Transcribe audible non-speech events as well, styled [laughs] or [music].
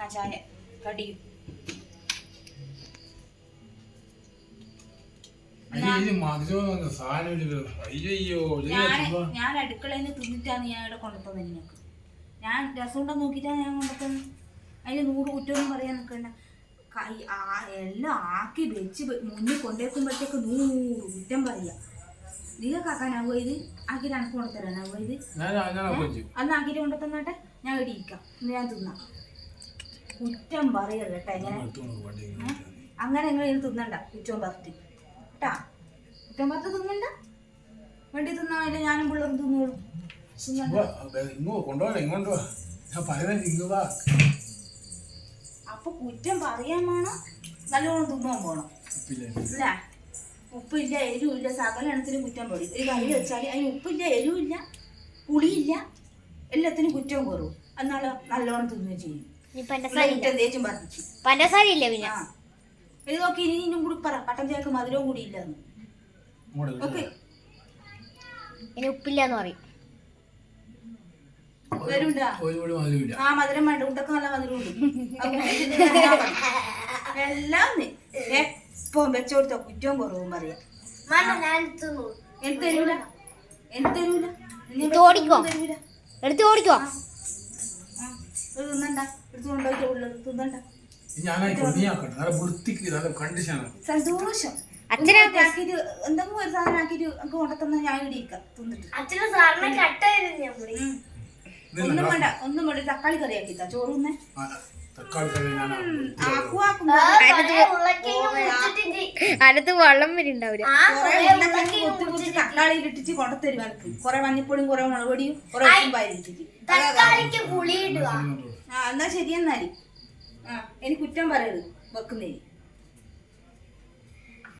എന്നാ ചായ കടിയും ഞാൻ അടുക്കളയിൽ നിന്ന് തിന്നിട്ടാണ് ഞാൻ ഇവിടെ കൊണ്ടുത്തന്നത് നിനക്ക് ഞാൻ രസമുണ്ടോ നോക്കിയിട്ടാണ് ഞാൻ കൊണ്ടുത്തന്നത് അതിന് നൂറ് കുറ്റമൊന്നും പറയാൻ നിൽക്കണ്ട. കൈ എല്ലാം ആക്കി വെച്ച് മുന്നിൽ കൊണ്ടുവെക്കുമ്പോഴത്തേക്ക് നൂറ് കുറ്റം പറയാ. നിങ്ങൾക്ക് ആക്കാനാവുക ഇത്? ആക്കിയിട്ട് എനിക്ക് കൊണ്ടുതരാനാവോ ഇത്? അന്ന് ആക്കിയിട്ട് കൊണ്ടുത്തന്നാട്ടെ ഞാൻ ഇടിയിക്കാം ഞാൻ തിന്നാം. കുറ്റം പറയരുത് കേട്ടോ എങ്ങനെ അങ്ങനെ നിങ്ങൾ ഇത് തിന്നണ്ട കുറ്റം പറത്തി. കേട്ടാ? കുറ്റം പറത്ത് തിന്നണ്ട. വേണ്ടി തിന്നാവില്ല ഞാനും പിള്ളേർ തിന്നോളൂ. അപ്പൊ കുറ്റം പറയാൻ വേണം നല്ലോണം തിന്നാൻ പോണം. ഉപ്പില്ലേ? ഇല്ല. ഉപ്പില്ല എരിവില്ല സകല എണ്ണത്തിനും കുറ്റം പറയും. ഒരു കറി വെച്ചാൽ അതിന് ഉപ്പില്ല എരിവില്ല പുളിയില്ല എല്ലാത്തിനും കുറ്റം കുറവും എന്നാൽ നല്ലോണം തിന്നുകയും ചെയ്യും. പഞ്ചസാര ഇല്ല? പിന്നെ? ആ. ഇത് നോക്കി ഇനി ഇനിയും കൂടി പറ. കട്ടൻ ചായക്ക് മധുരവും കൂടി ഇല്ലെന്ന് ഓക്കെ. ഇനി ഉപ്പില്ലാന്ന് പറയും. വരുണ്ടാ? ഒരു കൂടി ആ മധുരം വേണ്ട. ഉണ്ടൊക്കെ നല്ല മധുരം [laughs] എല്ലാം നീ എപ്പോ വെച്ചോടുത്ത കുറ്റവും കുറവും പറയാം. എന്ത് തരൂല? എന്ത് തരൂല? എടുത്ത് ഓടിക്കോ. ഇത് തിന്നണ്ട. എടുത്ത് കൊണ്ടുപോയിട്ട് ഉള്ളത് തിന്നണ്ട. സന്തോഷം. അച്ഛനെ ആക്കിയിട്ട് എന്തെങ്കിലും ഒരു സാധനം ആക്കിയിട്ട് നമുക്ക് കൊണ്ടുത്തന്ന ഞാൻ തിന്നിട്ട്. കട്ടായിരുന്നു നമ്മൾ ഉം. ഒന്നും വേണ്ട. ഒന്നും വേണ്ട. തക്കാളി കറി ആക്കിത്താ ചോറ് അതിനകത്ത് വെള്ളം വരുന്നുണ്ടാവില്ല തക്കാളി ഇട്ടിട്ട് കൊണ്ടുത്തരും എനിക്ക് കൊറേ മഞ്ഞപ്പൊടിയും കൊറേ മുളകൊടിയും കൊറേ എന്നാ ശരി എന്നാൽ ആ എനിക്ക് കുറ്റം പറയരുത്. വെക്കുന്നേരി